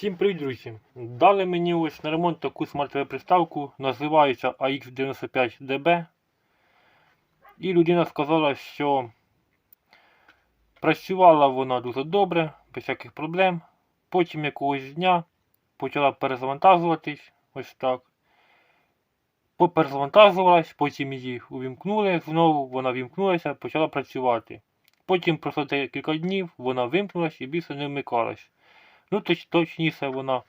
Всім привіт, друзі! Дали мені ось на ремонт таку смарт приставку, називається AX95DB. І людина сказала, що працювала вона дуже добре, без всяких проблем. Потім якогось дня почала перезавантажуватись, ось так. Поперезавантажувалась, потім її увімкнули знову, вона вімкнулася, почала працювати. Потім пройшло декілька днів, вона вимкнулась і більше не вмикалась. Ну, точ, точніше вона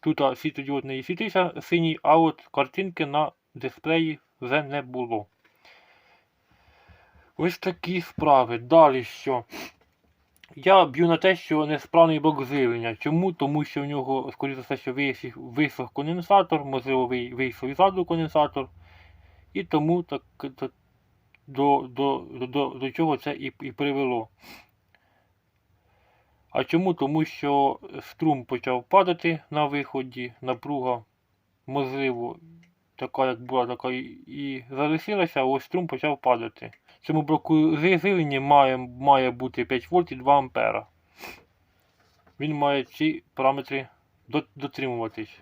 тут а, світлодіодний світився синій, а от картинки на дисплеї вже не було. Ось такі справи. Далі що? Я б'ю на те, що несправний блок живлення. Чому? Тому що в нього, скоріше за все, що висох, конденсатор, можливо, ви- вийшов із ладу конденсатор. І тому так, так, до, до, до, до чого це і, і привело. А чому? Тому що струм почав падати на виході, напруга, можливо, така, як була, така і, залишилася, ось струм почав падати. Цьому блоку живлення має, має бути 5 вольт і 2 ампера. Він має ці параметри до- дотримуватись.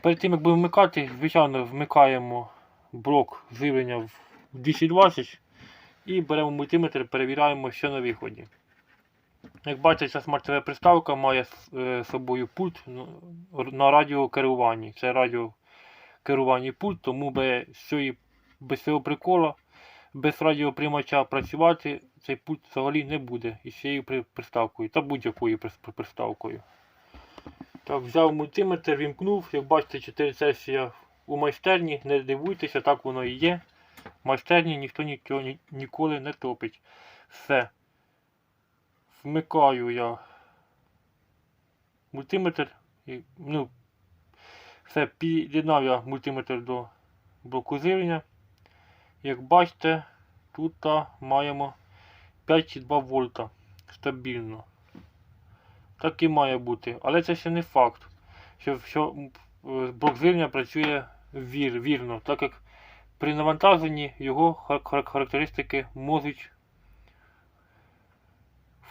Перед тим, як будемо вмикати, звичайно, вмикаємо блок живлення в 220 і беремо мультиметр, перевіряємо, що на виході. Як бачите, смарт-ТВ приставка має з е, собою пульт ну, на радіокеруванні. Це радіокеруванні пульт, тому без, цієї, без цього прикола, без радіоприймача працювати цей пульт взагалі не буде із цією приставкою та будь-якою приставкою. Так, взяв мультиметр, вімкнув, як бачите, 4 сесія у майстерні, не дивуйтеся, так воно і є. В майстерні ніхто нічого ні- ніколи не топить. Все. Вмикаю я мультиметр. І, ну, все, під'єднав я мультиметр до блоку живлення. Як бачите, тут маємо 5,2 вольта стабільно. Так і має бути. Але це ще не факт, що, що е, блок живлення працює вір, вірно, так як при навантаженні його хар- хар- характеристики можуть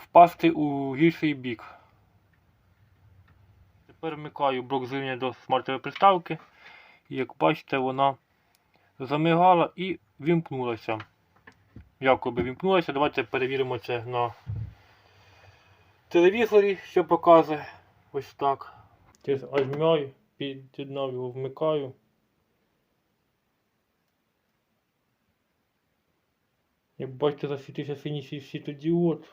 впасти у гірший бік. Тепер вмикаю блок живлення до смартової приставки. І як бачите, вона замигала і вімкнулася. Якоби вімкнулася. Давайте перевіримо це на телевізорі, що показує. Ось так. Через під'єднав його, вмикаю. Як бачите, засвітився синій світ- світодіод.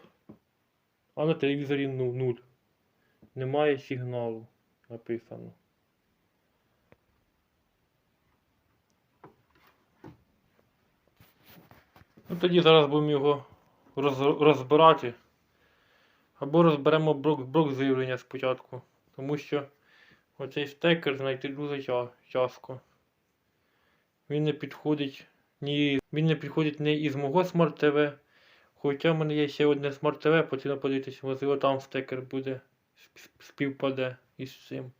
А на телевізорі ну, нуль. Немає сигналу написано. Ну тоді зараз будемо його роз, розбирати. Або розберемо блок, блок живлення спочатку. Тому що оцей стекер знайти дуже тя- тяжко. Він не підходить ні. Він не підходить не із мого смарт ТВ. Хоча в мене є ще одне смарт ТВ, потрібно подивитися, можливо там стекер буде співпаде із цим.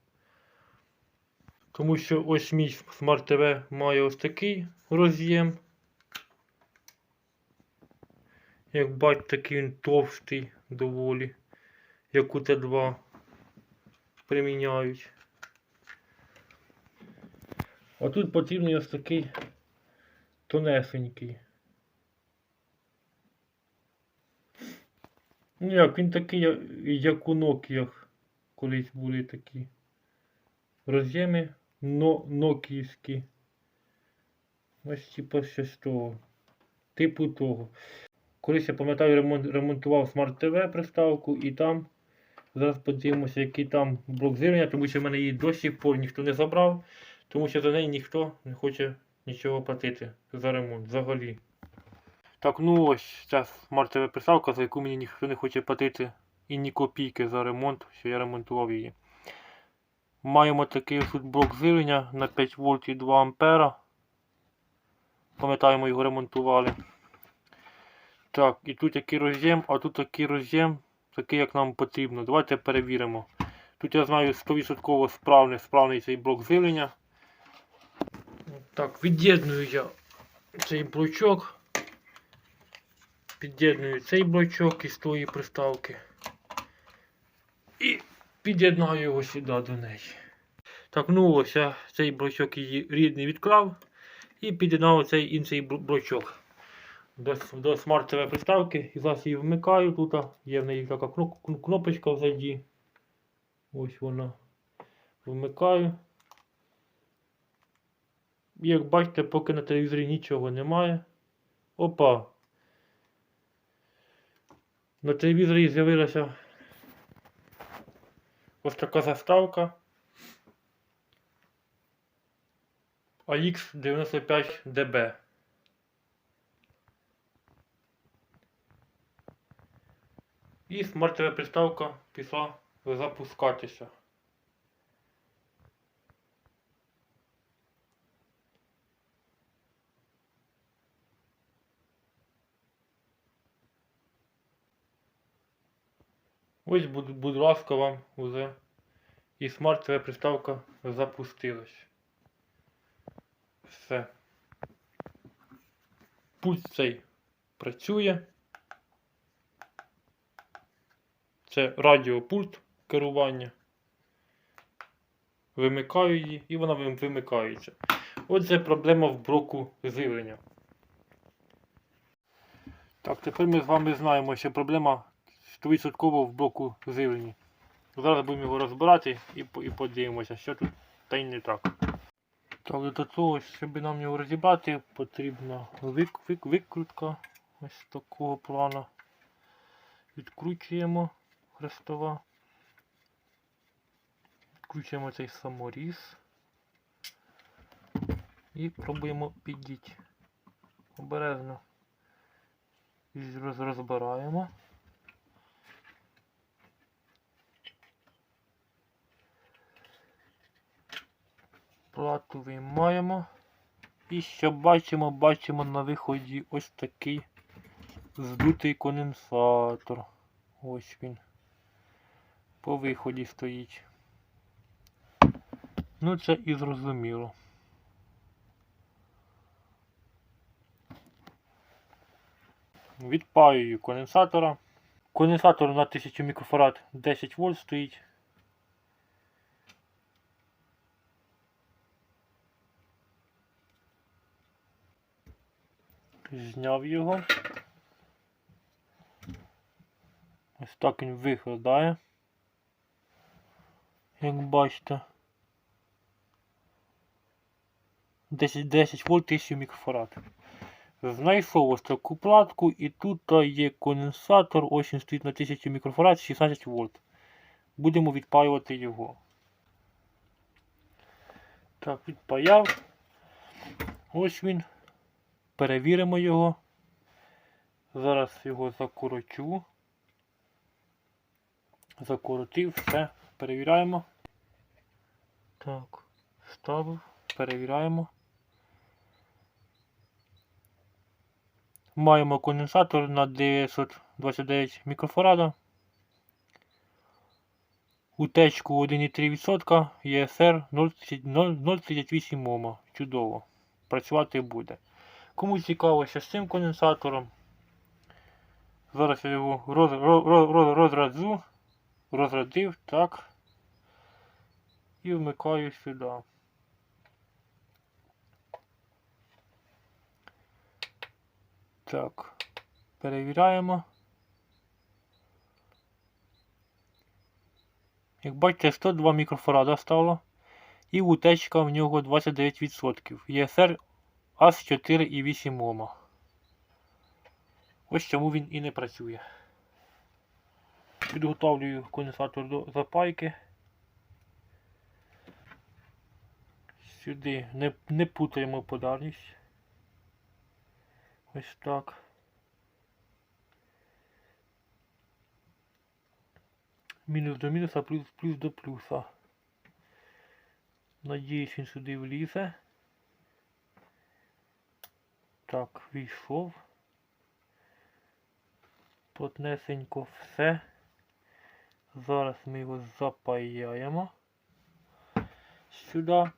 Тому що ось мій смарт ТВ має ось такий роз'єм. Як бачите, такий він товстий доволі, як у Т2 приміняють. А тут потрібний ось такий тонесенький. Ну як, він такий, як у Nokia колись були такі роз'єми но, нокіївські. Ось типу щось того. Типу того. Колись я пам'ятаю, ремонт, ремонтував смарт ТВ приставку і там. Зараз подивимося, який там блок живлення, тому що в мене її до сих пор ніхто не забрав, тому що за неї ніхто не хоче нічого платити за ремонт взагалі. Так, ну ось смарт ТВ приставка, за яку мені ніхто не хоче платити і ні копійки за ремонт, що я ремонтував її. Маємо такий тут блок живлення на 5 вольт і 2 ампера. Пам'ятаємо, його ремонтували. Так, і тут який роз'єм, а тут такий роз'єм, такий як нам потрібно. Давайте перевіримо. Тут я знаю 100% справний, справний цей блок живлення. Так, від'єдную я цей блочок. Під'єдную цей блочок із тої приставки. І під'єднаю його сюди до неї. Так, ну ось я цей блочок її рідний відклав і під'єднав цей інший бл- блочок до, до смарт TV приставки. І зараз її вмикаю. Тут є в неї така кнопочка взаді. Ось вона. Вмикаю. І Як бачите, поки на телевізорі нічого немає. Опа. На телевізорі з'явилася ось така заставка. AX95DB. І смарт приставка пішла запускатися. Ось, будь, ласка, вам уже і смарт TV приставка запустилась. Все. Пульт цей працює. Це радіопульт керування. Вимикаю її і вона вимикається. Отже, проблема в блоку живлення. Так, тепер ми з вами знаємо, що проблема 100% в блоку живлення. Зараз будемо його розбирати і, і подивимося, що тут та й не так. Так, до того, щоб нам його розібрати, потрібна вик, вик, викрутка ось такого плану. Відкручуємо хрестова. Відкручуємо цей саморіз. І пробуємо підійти. Обережно. І розбираємо. Плату виймаємо. І що бачимо, бачимо на виході ось такий здутий конденсатор. Ось він. По виході стоїть. Ну це і зрозуміло. Відпаюю конденсатора. Конденсатор на 1000 мікрофарад 10 вольт стоїть. Зняв його. Ось так він виглядає. Як бачите. 10, 10 вольт 1000 мікрофарад. Знайшов ось таку платку і тут є конденсатор, ось він стоїть на 1000 мікрофарад 16 вольт. Будемо відпаювати його. Так, відпаяв. Ось він. Перевіримо його. Зараз його закорочу. Закоротив, все. Перевіряємо. Так, ставив, перевіряємо. Маємо конденсатор на 929 мікрофарада. Утечку 1,3%, ЄСР 0,38 Ома. Чудово. Працювати буде. Кому цікаво ще з цим конденсатором, зараз я його роз, роз, роз, розраджу, розрадив, так. І вмикаю сюди. Так, перевіряємо. Як бачите, 102 мікрофарада стало. І утечка в нього 29%. ЄСР аж 4,8 Ома. Ось чому він і не працює. Підготовлюю конденсатор до запайки. Сюди не, не путаємо подальність. Ось так. Мінус до мінуса, плюс, плюс до плюса. Надіюсь, він сюди влізе. Так, війшов. Плотнесенько все. Зараз ми його запаяємо сюди.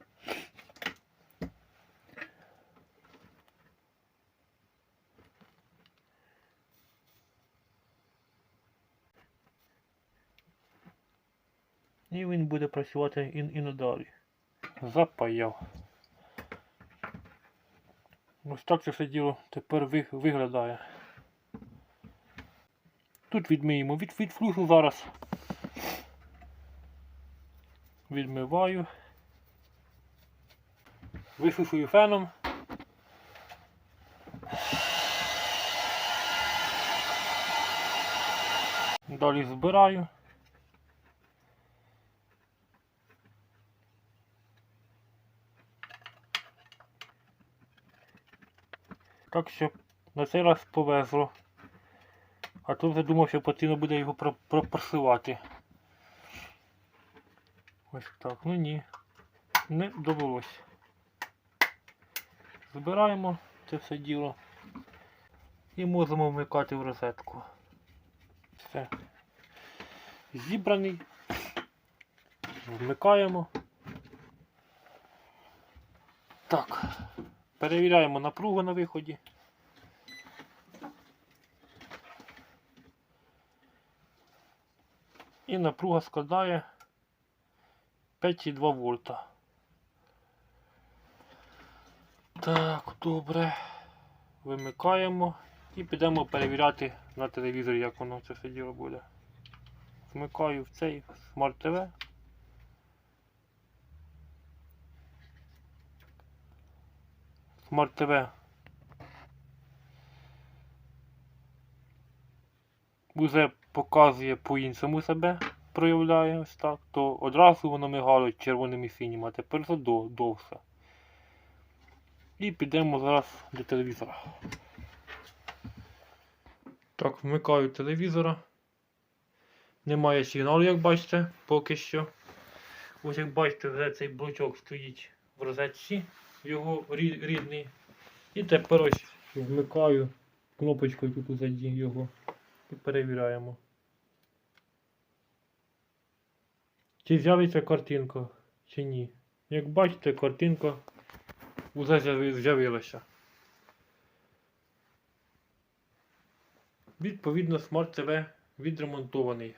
І він буде працювати і, і надалі. Запаяв. Ось так це все діло тепер виглядає. Тут відмиємо від, від зараз. Відмиваю. Висушую феном. Далі збираю. Так що на цей раз повезло. А то вже думав, що потрібно буде його про- Ось так. Ну ні. Не довелось. Збираємо це все діло. І можемо вмикати в розетку. Все. Зібраний. Вмикаємо. Так. Перевіряємо напругу на виході. І напруга складає 5,2 вольта. Так, добре. Вимикаємо і підемо перевіряти на телевізорі, як воно це все діло буде. Вмикаю в цей Smart TV. Smart TV. Уже показує по-іншому себе, проявляє ось так, то одразу воно мигало червоним і синім, а тепер це дов- довше. І підемо зараз до телевізора. Так, вмикаю телевізора. Немає сигналу, як бачите, поки що. Ось як бачите, вже цей блочок стоїть в розетці, його рідний. І тепер ось вмикаю кнопочкою тут узаді його і перевіряємо. Чи з'явиться картинка, чи ні. Як бачите, картинка вже з'явилася. Відповідно, Smart TV відремонтований.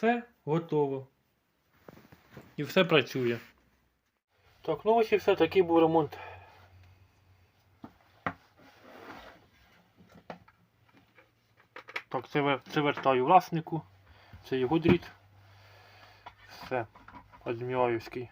Все готово. І все працює. Так, ну ось і все, такий був ремонт. Так, це, це вертаю власнику. Це його дріт. Все. Адмілаївський.